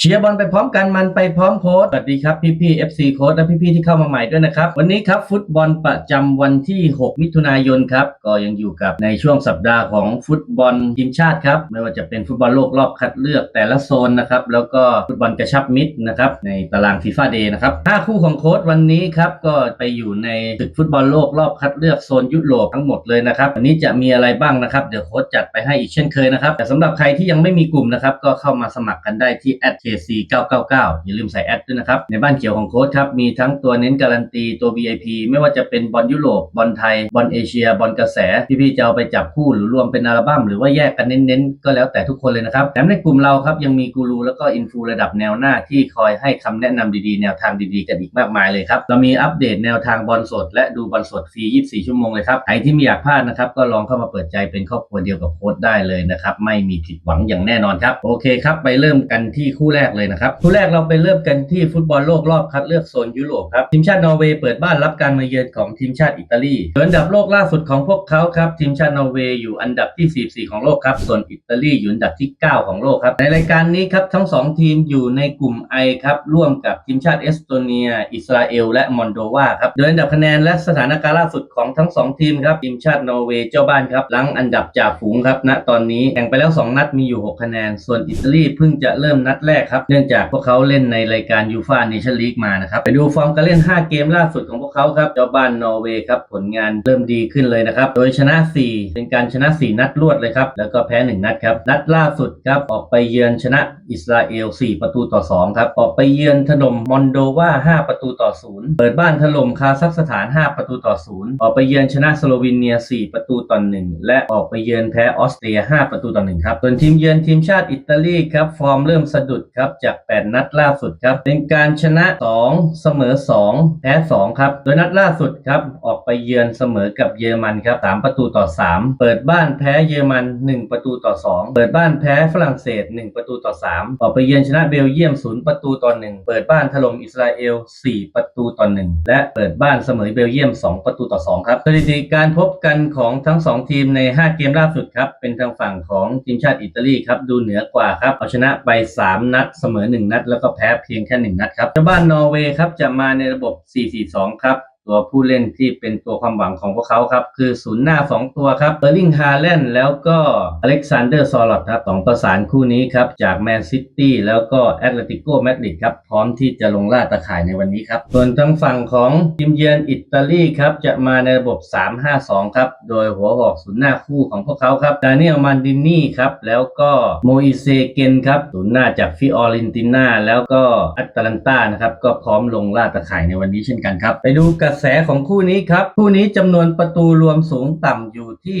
เชียร์บอลไปพร้อมกันมันไปพร้อมโค้ดสวัสดีครับพี่พี่ FC โค้ดและพี่พี่ๆที่เข้ามาใหม่ด้วยนะครับ วันนี้ครับฟุตบอลประจำวันที่ 6 มิถุนายนครับ ก็ยังอยู่กับในช่วงสัปดาห์ของฟุตบอลทีมชาติครับ ไม่ว่าจะเป็นฟุตบอลโลกรอบคัดเลือกแต่ละโซนนะครับ แล้วก็ฟุตบอลกระชับมิตรนะครับในตารางฟีฟ่าเดย์นะครับห้าคู่ของโค้ดวันนี้ครับก็ไปอยู่ในศึกฟุตบอลโลกรอบคัดเลือกโซนยุโรปทั้งหมดเลยนะครับวันนี้จะมีอะไรบ้างนะครับเดี๋ยวโค้ดจัดไปให้อีกเช่นเคยนะครับแต่สำหรับใครที่ยังไม่มีกลุ่มนะครับก็เข้ามาสมัครกันได้ที่ @kc 999 อย่าลืมใส่แอดด้วยนะครับ ในบ้านเขียวของโค้ดครับ มีทั้งตัวเน้นการันตีตัว VIP ไม่ว่าจะเป็นบอลยุโรปบอลไทยบอลเอเชียบอลกระแส พี่ๆจะเอาไปจับคู่หรือรวมเป็นอัลบั้มหรือว่าแยกกันเน้นๆ ก็แล้วแต่ทุกคนเลยนะครับแถมในกลุ่มเราครับยังมีกูรูแล้วก็อินฟูระดับแนวหน้าที่คอยให้คำแนะนำดีๆ แนวทางดีๆกันอีกมากมายเลยครับเรามีอัปเดตแนวทางบอลสด และดูบอลสดฟรี 24 ชั่วโมงเลยครับใครที่ไม่อยากพลาดนะครับก็ลองเข้ามาเปิดใจเป็นครอบครัวเดียวกับโค้ดได้เลยนะครับไม่มีผิดหวังอย่างแน่นอนครับโอเคครับไปเริ่มกันที่คู่แรกเลยนะครับคู่แรกเราไปเริ่มกันที่ฟุตบอลโลกรอบคัดเลือกโซนยุโรปครับทีมชาตินอร์เวย์เปิดบ้านรับการมาเยือนของทีมชาติอิตาลีโดยอันดับโลกล่าสุดของพวกเขาครับทีมชาตินอร์เวย์อยู่อันดับที่ 44 ของโลกครับส่วนอิตาลีอยู่อันดับที่ 9 ของโลกครับในรายการนี้ครับทั้ง 2 ทีมอยู่ในกลุ่ม I ครับร่วมกับทีมชาติเอสโตเนีย อิสราเอล และมอนโดวาครับโดยอันดับคะแนนและสถานการณ์ล่าสุดของทั้ง 2 ทีมครับทีมชาตินอร์เวย์เจ้าบ้านครับลังอันดับจ่าฝูงครับณตอนนี้แข่งไปแล้ว 2 นัดมีอยู่ 6 คะแนน ส่วนอิตาลีเพิ่งจะเริ่มนัดแรกครับ เนื่องจากพวกเขาเล่นในรายการยูฟ่าเนชั่นลีกมานะครับ ไปดูฟอร์มการเล่น 5 เกมล่าสุดของพวกเขาครับเจ้าบ้านนอร์เวย์ครับผลงานเริ่มดีขึ้นเลยนะครับ โดยชนะ 4 เป็นการชนะ 4 นัดรวดเลยครับ แล้วก็แพ้ 1 นัดครับ นัดล่าสุดครับออกไปเยือนชนะอิสราเอล 4 ประตูต่อ 2 ครับ ออกไปเยือนถล่มมอนโดวา5 ประตูต่อ 0 เปิดบ้านถล่มคาซัคสถาน 5 ประตูต่อ 0 ออกไปเยือนชนะสโลวีเนีย 4 ประตูต่อ 1 และออกไปเยือนแพ้ออสเตรีย 5 ประตูต่อ 1 ครับ ส่วนทีมเยือนทีมชาติอิตาลีครับฟอร์มเริ่มสะดุดครับจาก 8 นัดล่าสุดครับ เป็นการชนะ 2 เสมอ 2 แพ้ 2 ครับ โดยนัดล่าสุดครับ ออกไปเยือนเสมอกับเยอรมันครับ 3 ประตูต่อ 3 เปิดบ้านแพ้เยอรมัน 1 ประตูต่อ 2 เปิดบ้านแพ้ฝรั่งเศส 1 ประตูต่อ 3 ออกไปเยือนชนะเบลเยียม 0 ประตูต่อ 1 เปิดบ้านถล่มอิสราเอล 4 ประตูต่อ 1 และเปิดบ้านเสมอเบลเยียม 2 ประตูต่อ 2 ครับสถิติการพบกันของทั้ง 2 ทีมใน 5 เกมล่าสุดครับ เป็นทางฝั่งของทีมชาติอิตาลีครับ ดูเหนือกว่าครับ เอาชนะไป 3 นัดเสมอ 1 นัด แล้วก็แพ้เพียงแค่ 1 นัดครับเจ้าบ้านนอร์เวย์ครับจะมาในระบบ 4-4-2 ครับ ตัวผู้เล่นที่เป็นตัวความหวังของพวกเขาครับ คือศูนย์หน้า 2 ตัวครับเบอร์ลิงฮาแลนด์แล้วก็อเล็กซานเดอร์ซอลอตครับสองประสานคู่นี้ครับ จากแมนซิตี้แล้วก็แอตเลติโกมาดริดครับ พร้อมที่จะลงล่าตะข่ายในวันนี้ครับ ส่วนทางฝั่งของทีมเยือนอิตาลีครับ จะมาในระบบ 3-5-2 ครับ โดยหัวหอกศูนย์หน้าคู่ของพวกเขาครับดานิเอลมันดินี่ครับแล้วก็โมอิเซเกนครับศูนย์หน้าจากฟิออรินติน่าแล้วก็อัตแลนตานะครับก็พร้อมลงล่าตะข่ายในวันนี้เช่นกันครับไปดูกระแสของคู่นี้ครับ คู่นี้จำนวนประตูรวมสูงต่ำอยู่ที่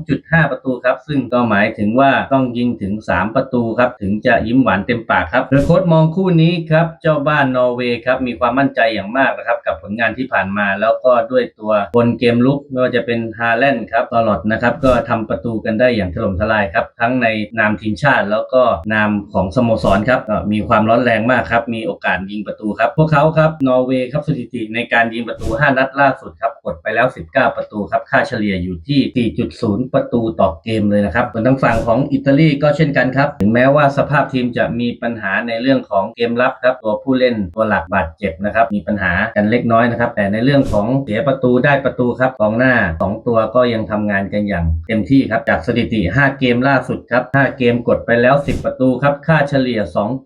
2.5 ประตูครับ ซึ่งก็หมายถึงว่าต้องยิงถึง 3 ประตูครับ ถึงจะยิ้มหวานเต็มปากครับโดยโค้ชมองคู่นี้ครับเจ้าบ้านนอร์เวย์ครับมีความมั่นใจอย่างมากนะครับกับผลงานที่ผ่านมาแล้วก็ด้วยตัวบนเกมลุกไม่ว่าจะเป็นฮาแลนด์ครับตลอดนะครับก็ทำประตูกันได้อย่างถล่มทลายครับ ทั้งในนามทีมชาติแล้วก็นามของสโมสรครับมีความร้อนแรงมากครับมีโอกาสยิงประตูครับพวกเขาครับนอร์เวย์ครับสถิติในการยิงประตู5 นัดล่าสุดครับ กดไปแล้ว 19 ประตูครับ ค่าเฉลี่ยอยู่ที่ 4.0 ประตูต่อเกมเลยนะครับส่วนทางฝั่งของอิตาลีก็เช่นกันครับ ถึงแม้ว่าสภาพทีมจะมีปัญหาในเรื่องของเกมรับครับ ตัวผู้เล่นตัวหลักบาดเจ็บนะครับ มีปัญหากันเล็กน้อยนะครับ แต่ในเรื่องของเสียประตูได้ประตูครับกองหน้า 2 ตัวก็ยังทำงานกันอย่างเต็มที่ครับ จากสถิติ 5 เกมล่าสุดครับ 5 เกมกดไปแล้ว 10 ประตูครับ ค่าเฉลี่ย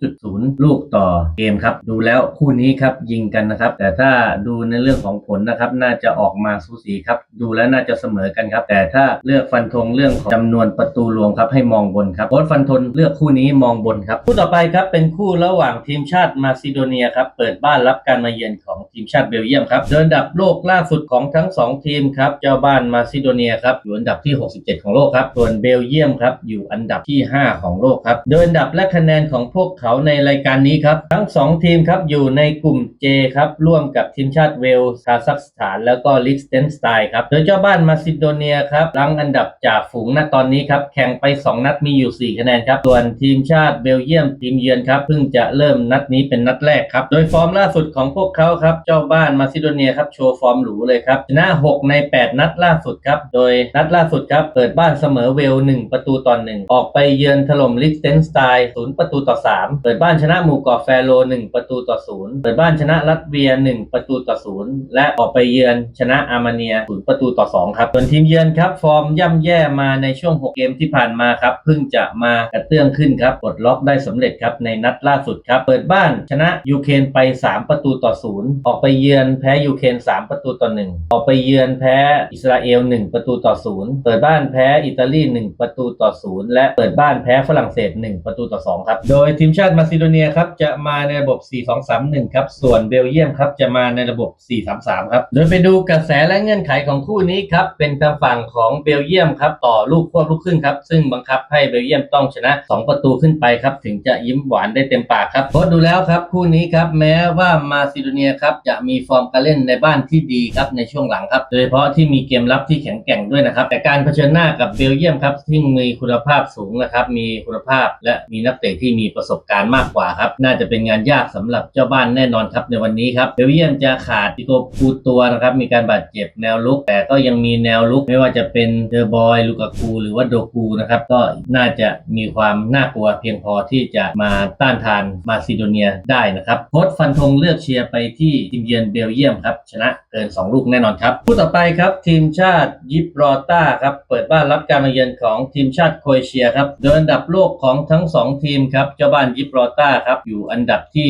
2.0 ลูกต่อเกมครับ ดูแล้วคู่นี้ครับยิงกันนะครับ แต่ถ้าดูในเรื่องของผลนะครับ น่าจะออกอกมาสูสีครับ ดูแล้วน่าจะเสมอกันครับ แต่ถ้าเลือกฟันธงเรื่องของจำนวนประตูรวมครับให้มองบนครับโค้ชฟันธงเลือกคู่นี้มองบนครับ คู่ต่อไปครับเป็นคู่ระหว่างทีมชาติมาซิโดเนียครับเปิดบ้านรับการมาเยือนของทีมชาติเบลเยียมครับโดยอันดับโลกล่าสุดของทั้งสองทีมครับเจ้าบ้านมาซิโดเนียครับอยู่อันดับที่ 67 ของโลกครับส่วนเบลเยียมครับอยู่อันดับที่ 5 ของโลกครับโดยอันดับและคะแนนของพวกเขาในรายการนี้ครับทั้ง 2 ทีมครับอยู่ในกลุ่ม J ครับร่วมกับทีมชาติเวลส์คาซัคสถาน แล้วก็ลิสเตนสไตน์ครับ โดยเจ้าบ้านมาซิโดเนียครับรั้งอันดับจ่าฝูงณตอนนี้ครับ แข่งไป 2 นัดมีอยู่ 4 คะแนนครับ ส่วนทีมชาติเบลเยียมทีมเยือนครับเพิ่งจะเริ่มนัดนี้เป็นนัดแรกครับ โดยฟอร์มล่าสุดของพวกเขาครับ เจ้าบ้านมาซิโดเนียครับโชว์ฟอร์มหรูเลยครับชนะ 6 ใน 8 นัดล่าสุดครับ โดยนัดล่าสุดครับเปิดบ้านเสมอเวล 1 ประตูต่อ1ออกไปเยือนถล่มลิสเตนสไตน์0ประตูต่อ 3 เปิดบ้านชนะหมู่เกาะแฟโร1ประตูต่อ0เปิดบ้านชนะลัตเวีย1ประตูต่อ0และออกไปเยือนชนะนะอาร์เมเนีย0ประตูต่อ 2 ครับ ส่วนทีมเยือนครับ ฟอร์มย่ำแย่มาในช่วง 6 เกมที่ผ่านมาครับ เพิ่งจะมากระเตื้องขึ้นครับปลดล็อกได้สำเร็จครับ ในนัดล่าสุดครับ เปิดบ้านชนะยูเครนไป 3 ประตูต่อ 0 ออกไปเยือนแพ้ยูเครน3 ประตูต่อ 1 ออกไปเยือนแพ้อิสราเอล 1 ประตูต่อ 0 เปิดบ้านแพ้อิตาลี 1 ประตูต่อ 0 และเปิดบ้านแพ้ฝรั่งเศส 1 ประตูต่อ 2 ครับ โดยทีมชาติมาซิโดเนียครับจะมาในระบบ 4-2-3-1 ครับ ส่วนเบลเยียมครับจะมาในระบบ 4-3-3 ครับ โดยไปดูกระแสและเงื่อนไขของคู่นี้ครับเป็นทางฝั่งของเบลเยียมครับต่อลูกควบลูกครึ่งครับซึ่งบังคับให้เบลเยียมต้องชนะ 2 ประตูขึ้นไปครับถึงจะยิ้มหวานได้เต็มปากครับโค้ชดูแล้วครับคู่นี้ครับแม้ว่ามาซิโดเนียครับจะมีฟอร์มการเล่นในบ้านที่ดีครับในช่วงหลังครับโดยเฉพาะที่มีเกมรับที่แข็งแกร่งด้วยนะครับแต่การเผชิญหน้ากับเบลเยียมครับที่มีคุณภาพสูงนะครับมีคุณภาพและมีนักเตะที่มีประสบการณ์มากกว่าครับน่าจะเป็นงานยากสำหรับเจ้าบ้านแน่นอนครับในวันนี้ครับเบลเยียมจะขาดติโกปูตัวนะครับมีการบาดเจ็บแนวลุก แต่ก็ยังมีแนวลุกไม่ว่าจะเป็นเดอร์บอยลูกากูหรือว่าโดกูนะครับก็น่าจะมีความน่ากลัวเพียงพอที่จะมาต้านทานมาซิโดเนียได้นะครับโค้ชฟันธงเลือกเชียร์ไปที่ทีมเยือนเบลเยียมครับชนะเกิน 2 ลูกแน่นอนครับคู่ต่อไปครับทีมชาติยิบรอต้าครับเปิดบ้านรับการมาเยือนของทีมชาติโครเอเชียครับโดยอันดับโลกของทั้ง 2 ทีมครับเจ้าบ้านยิบรอต้าครับอยู่อันดับที่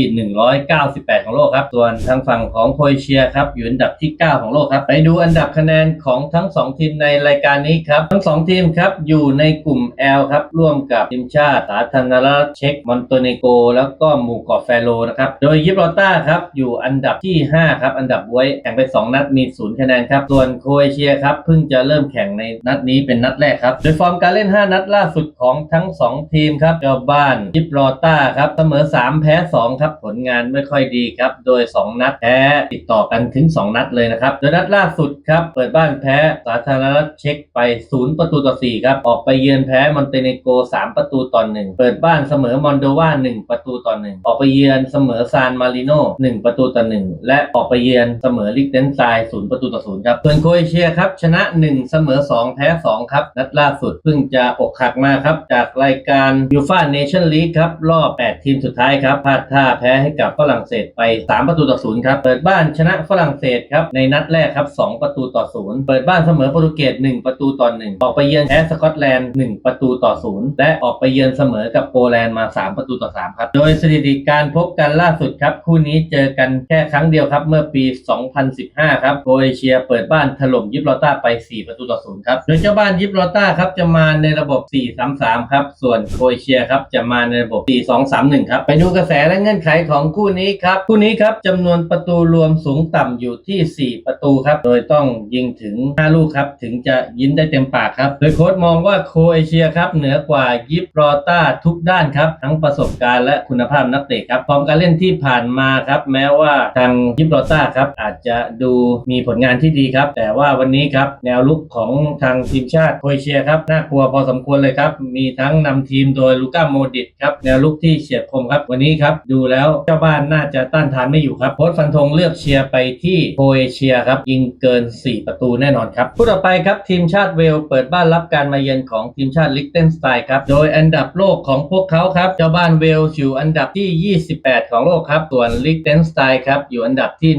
198 ของโลกครับส่วนทางฝั่งของโครเอเชียครับอยู่อันดับที่ 9 ของโลกครับไปดูอันดับคะแนนของทั้ง 2 ทีมในรายการนี้ครับทั้ง 2 ทีมครับอยู่ในกลุ่ม L ครับร่วมกับทีมชาติสาธารณรัฐเช็กมอนโตเนโก แล้วก็หมู่เกาะแฟโรนะครับโดยยิบรอต้าครับอยู่อันดับที่ 5 ครับอันดับไว้แข่งไป 2 นัดมีศูนย์คะแนนครับส่วนโครเอเชียครับเพิ่งจะเริ่มแข่งในนัดนี้เป็นนัดแรกครับโดยฟอร์มการเล่น 5 นัดล่าสุดของทั้ง 2 ทีมครับเจ้าบ้านยิบรอต้าครับเสมอ 3 แพ้ 2 ครับผลงานไม่ค่อยดีครับโดย 2 นัดแพ้ติดต่อกันถึง 2 นัดเลยนะครับโดยนัดล่าสุดครับ เปิดบ้านแพ้สาธารณรัฐเช็กไป 0 ประตูต่อ 4 ครับ ออกไปเยือนแพ้มอนเตเนโก 3 ประตูต่อ 1 เปิดบ้านเสมอมอนโดวา 1 ประตูต่อ 1 ออกไปเยือนเสมอซานมาริโน 1 ประตูต่อ 1 และออกไปเยือนเสมอลิกเทนไซน์0ประตูต่อ 0 ครับส่วนโคเอเชียครับ ชนะ 1 เสมอ 2 แพ้ 2 ครับ นัดล่าสุดเพิ่งจะอกหักมาครับ จากรายการยูฟ่าเนชั่นลีกครับรอบ 8 ทีมสุดท้ายครับพลาดท่าแพ้ให้กับฝรั่งเศสไป 3 ประตูต่อ 0 ครับ เปิดบ้านชนะฝรั่งเศสครับในนัดแรกครับ 2 ประตูต่อ0เปิดบ้านเสมอโปรตุเกส1ประตูต่อ1ออกไปเยือนแพ้สกอตแลนด์1ประตูต่อ0และออกไปเยือนเสมอกับโปแลนด์มา 3 ประตูต่อ3ครับโดยสถิติการพบกันล่าสุดครับ คู่นี้เจอกันแค่ครั้งเดียวครับ เมื่อปี 2015 ครับโครเอเชียเปิดบ้านถล่มยิบรอต้าไป 4 ประตูต่อ0ครับโดยเจ้าบ้านยิบรอต้าครับจะมาในระบบ 4-3-3 ครับ ส่วนโครเอเชียครับจะมาในระบบ 4-2-3-1 ครับไปดูกระแสและเงื่อนไขของคู่นี้ครับคู่นี้ครับจำนวนประตูรวมสูงต่ำอยู่ที่ 4 ประตูครับ โดยต้องยิงถึง 5 ลูกครับ ถึงจะยิ้มได้เต็มปากครับ โดยโค้ชมองว่าโคเอเชียครับ เหนือกว่ายิบรอต้าทุกด้านครับ ทั้งประสบการณ์และคุณภาพนักเตะครับฟอร์มการเล่นที่ผ่านมาครับ แม้ว่าทางยิบรอต้าครับ อาจจะดูมีผลงานที่ดีครับ แต่ว่าวันนี้ครับแนวลุกของทางทีมชาติโคเอเชียครับน่ากลัวพอสมควรเลยครับมีทั้งนำทีมโดยลูก้าโมดิตครับแนวลุกที่เฉียบคมครับวันนี้ครับดูแล้วเจ้าบ้านน่าจะต้านทานไม่อยู่ครับโค้ชฟันธงเลือกเชียร์ไปที่โคเอเชียครับยิงเกิน 4 ประตูแน่นอนครับคู่ต่อไปครับทีมชาติเวลเปิดบ้านรับการมาเยือนของทีมชาติลิกเทนสไตน์ครับโดยอันดับโลกของพวกเขาครับเจ้าบ้านเวลอยู่อันดับที่ 28 ของโลกครับส่วนลิกเทนสไตน์ครับอยู่อันดับที่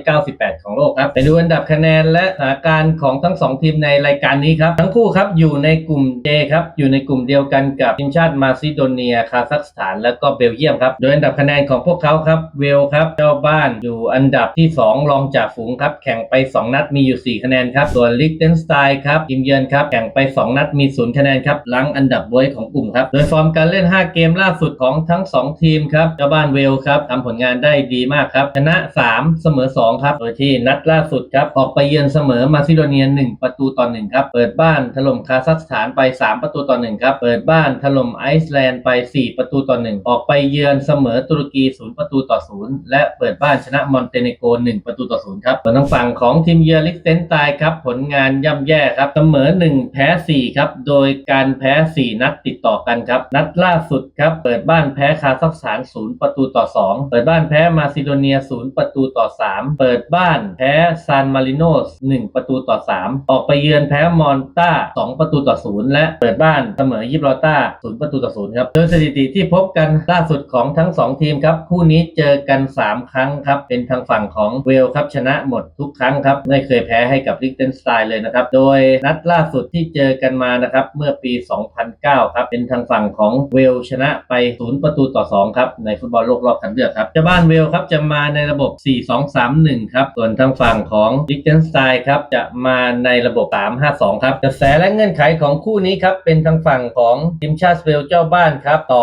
198 ของโลกครับไปดูอันดับคะแนนและสถานการณ์ของทั้ง 2 ทีมในรายการนี้ครับทั้งคู่ครับอยู่ในกลุ่ม J ครับอยู่ในกลุ่มเดียวกันกับทีมชาติมาซิโดเนียคาซัคสถานและก็เบลเยียมครับโดยอันดับคะแนนของพวกเขาครับเวลครับเจ้าบ้านอยู่อันดับที่ 2 รองจากฝูงครับแข่ข่งไป 2 นัดมีอยู่ 4 คะแนนครับส่วนลิกเทนสไตน์ครับทีมเยือนครับแข่งไป 2 นัดมี 0 คะแนนครับหลังอันดับไว้ของกลุ่มครับโดยฟอร์มการเล่น 5 เกมล่าสุดของทั้ง 2 ทีมครับเจ้าบ้านเวลครับทำผลงานได้ดีมากครับชนะ 3 เสมอ 2 ครับ โดยที่นัดล่าสุดครับออกไปเยือนเสมอมาซิโดเนีย 1 ประตูต่อ1ครับเปิดบ้านถล่มคาซัคสถานไป 3 ประตูต่อ1ครับเปิดบ้านถล่มไอซ์แลนด์ไป 4 ประตูต่อ 1 ออกไปเยือนเสมอตุรกี 0 ประตูต่อ 0 และเปิดบ้านชนะมอนเตเนโก 1 ประตูต่อ 0 ครับส่วนทางฝั่งของทีมเยือลิกเซนตน์ครับ ผลงานย่ำแย่ครับเสมอ 1 แพ้ 4 ครับ โดยการแพ้ 4 นัดติดต่อกันครับ นัดล่าสุดครับ เปิดบ้านแพ้คาซัคสถาน 0 ประตูต่อ 2 เปิดบ้านแพ้มาซิโดเนีย 0 ประตูต่อ 3 เปิดบ้านแพ้ซานมาริโนส1ประตูต่อ 3 ออกไปเยือนแพ้มอนตา2 ประตูต่อ 0 และเปิดบ้านเสมอยิบรอต้า 0 ประตูต่อ 0 ครับโดยสถิติที่พบกันล่าสุดของทั้ง 2 ทีมครับ คู่นี้เจอกัน 3 ครั้งครับ เป็นทางฝั่งของเวลครับชนะหมดทุุกครั้งครับ ไม่เคยแพ้ให้กับลิกเทนสไตน์เลยนะครับ โดยนัดล่าสุดที่เจอกันมานะครับเมื่อปี 2009 ครับเป็นทางฝั่งของเวลชนะไป 0 ประตูต่อ 2 ครับ ในฟุตบอลโลกรอบคัดเลือกครับเจ้าบ้านเวลครับจะมาในระบบ 4-2-3-1 ครับส่วนทางฝั่งของลิกเทนสไตน์ครับจะมาในระบบ 3-5-2 ครับกระแสและเงื่อนไขของคู่นี้ครับเป็นทางฝั่งของทีมชาติเวลเจ้าบ้านครับต่อ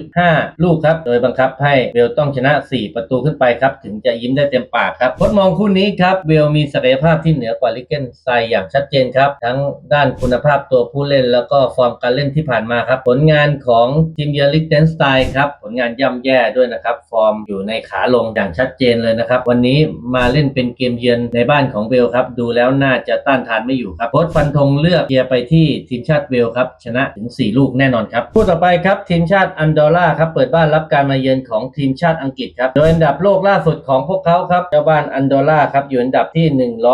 3.5 ลูกครับโดยบังคับให้เวลต้องชนะ 4 ประตูขึ้นไปครับถึงจะยิ้มได้เต็มปากครับทดมองคู่นี้ครับับเวลมีศักยภาพที่เหนือกว่าลิกเกนไซอย่างชัดเจนครับ ทั้งด้านคุณภาพตัวผู้เล่น แล้วก็ฟอร์มการเล่นที่ผ่านมาครับ ผลงานของทีมเยอนลิกเทนสไตน์ครับ ผลงานย่ำแย่ด้วยนะครับ ฟอร์มอยู่ในขาลงอย่างชัดเจนเลยนะครับ วันนี้มาเล่นเป็นเกมเยือนในบ้านของเวลครับ ดูแล้วน่าจะต้านทานไม่อยู่ครับโค้ชฟันธงเลือกเชียร์ไปที่ทีมชาติเวลครับชนะถึง 4 ลูกแน่นอนครับคู่ต่อไปครับทีมชาติอันดอร่าครับเปิดบ้านรับการมาเยือนของทีมชาติอังกฤษครับโดยอันดับโลกล่าสุดของพวกเขาครับเจ้าบ้านอันดอร่าครับอยู่อันดับที่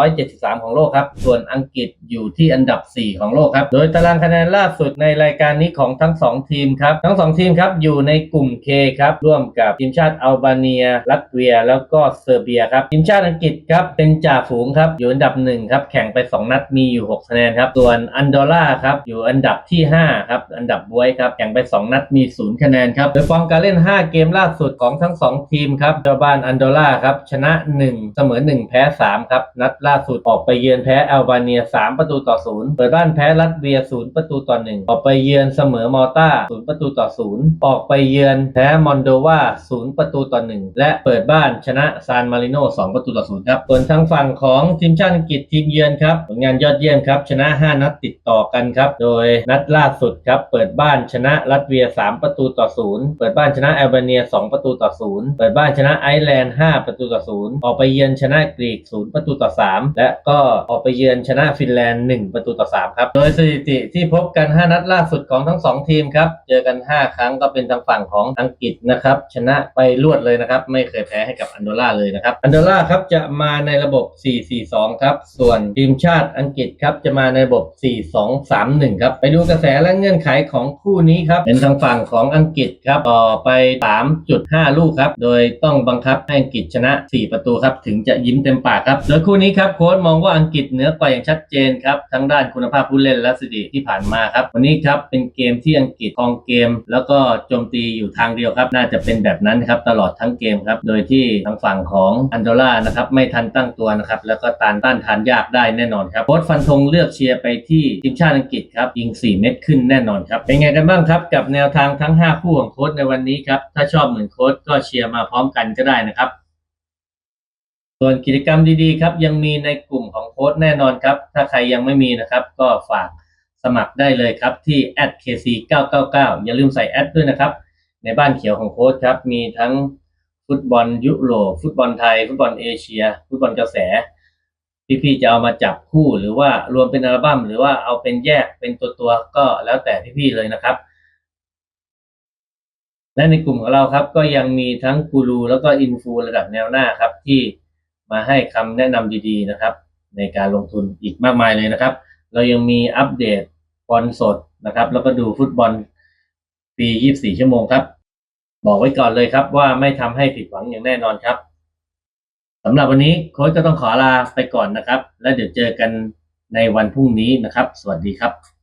173 ของโลกครับ ส่วนอังกฤษอยู่ที่อันดับ 4 ของโลกครับ โดยตารางคะแนนล่าสุดในรายการนี้ของทั้ง 2 ทีมครับ ทั้ง 2 ทีมครับอยู่ในกลุ่ม K ครับ ร่วมกับทีมชาติอัลบาเนีย ลัตเวีย แล้วก็เซอร์เบียครับ ทีมชาติอังกฤษครับเป็นจ่าฝูงครับ อยู่อันดับ 1 ครับ แข่งไป 2 นัดมีอยู่ 6 คะแนนครับ ส่วนอันดอร่าครับอยู่อันดับที่ 5 ครับ อันดับบวยครับ แข่งไป 2 นัดมี 0 คะแนนครับ โดยฟอร์มการเล่น 5 เกมล่าสุดของทั้ง 2 ทีมครับเจ้าบ้านอันดอร่าครับชนะ 1 เสมอ 1 แพ้3 ครับ นัดล่าสุดออกไปเยือนแพ้อัลบาเนีย 3 ประตูต่อ 0 เปิดบ้านแพ้ลัตเวีย 0 ประตูต่อ 1 ออกไปเยือนเสมอมอลตา0 ประตูต่อ 0 ออกไปเยือนแพ้มอนโดวา 0 ประตูต่อ 1 และเปิดบ้านชนะซานมาริโน 2 ประตูต่อ 0 ครับ ส่วนทางฝั่งของทีมชาติอังกฤษทีมเยือนครับผลงานยอดเยี่ยมครับ ชนะ 5 นัดติดต่อกันครับ โดยนัดล่าสุดครับ เปิดบ้านชนะลัตเวีย 3 ประตูต่อ 0 เปิดบ้านชนะแอลเบเนีย 2 ประตูต่อ 0 เปิดบ้านชนะไอร์แลนด์ 5 ประตูต่อ 0 ออกไปเยือนชนะกรีก0 ประตูต่อ 3 และก็ออกไปเยือนชนะฟินแลนด์ 1 ประตูต่อ 3 ครับ โดยสถิติที่พบกัน 5 นัดล่าสุดของทั้ง 2 ทีมครับ เจอกัน 5 ครั้งก็เป็นทางฝั่งของอังกฤษนะครับ ชนะไปรวดเลยนะครับ ไม่เคยแพ้ให้กับอันโดล่าเลยนะครับ อันโดล่าครับจะมาในระบบ 4-4-2 ครับ ส่วนทีมชาติอังกฤษครับจะมาในระบบ 4-2-3-1 ครับ ไปดูกระแสและเงื่อนไขของคู่นี้ครับ เป็นทางฝั่งของอังกฤษครับต่อไป 3.5 ลูกครับ โดยต้องบังคับให้อังกฤษชนะ 4 ประตูครับ ถึงจะยิ้มเต็มปากครับโดยคู่นี้ครับโค้ชมองว่าอังกฤษเหนือกว่าอย่างชัดเจนครับทั้งด้านคุณภาพผู้เล่นและสถิติที่ผ่านมาครับวันนี้ครับเป็นเกมที่อังกฤษครองเกม แล้วก็โจมตีอยู่ทางเดียวครับ น่าจะเป็นแบบนั้นครับตลอดทั้งเกมครับโดยที่ทางฝั่งของอันโดล่านะครับไม่ทันตั้งตัวนะครับแล้วก็ต้านต้านทานยากได้แน่นอนครับโค้ชฟันธงเลือกเชียร์ไปที่ทีมชาติอังกฤษครับยิง 4 เม็ดขึ้นแน่นอนครับเป็นไงกันบ้างครับกับแนวทางทั้ง 5 คู่ของโค้ชในวันนี้ครับถ้าชอบเหมือนโค้ชก็เชียร์มาพร้อมกันก็ได้นะครับ ส่วนกิจกรรมดีๆครับ ยังมีในกลุ่มของโค้ดแน่นอนครับ ถ้าใครยังไม่มีนะครับ ก็ฝากสมัครได้เลยครับที่ @kc999 อย่าลืมใส่แอดด้วยนะครับ ในบ้านเขียวของโค้ดครับ มีทั้งฟุตบอลยุโรปฟุตบอลไทย ฟุตบอลเอเชีย ฟุตบอลกระแส พี่ๆจะเอามาจับคู่หรือว่ารวมเป็นอัลบั้มหรือว่าเอาเป็นแยกเป็นตัวๆก็แล้วแต่พี่ๆเลยนะครับและในกลุ่มของเราครับก็ยังมีทั้งกูรูแล้วก็อินฟูระดับแนวหน้าครับที่ มาให้คำแนะนำดีๆนะครับ ในการลงทุนอีกมากมายเลยนะครับ เรายังมีอัปเดตบอลสดนะครับ แล้วก็ดูฟุตบอลฟรี24 ชั่วโมงครับ บอกไว้ก่อนเลยครับว่าไม่ทำให้ผิดหวังอย่างแน่นอนครับสำหรับวันนี้โค้ชก็ต้องขอลาไปก่อนนะครับ แล้วเดี๋ยวเจอกันในวันพรุ่งนี้นะครับ สวัสดีครับ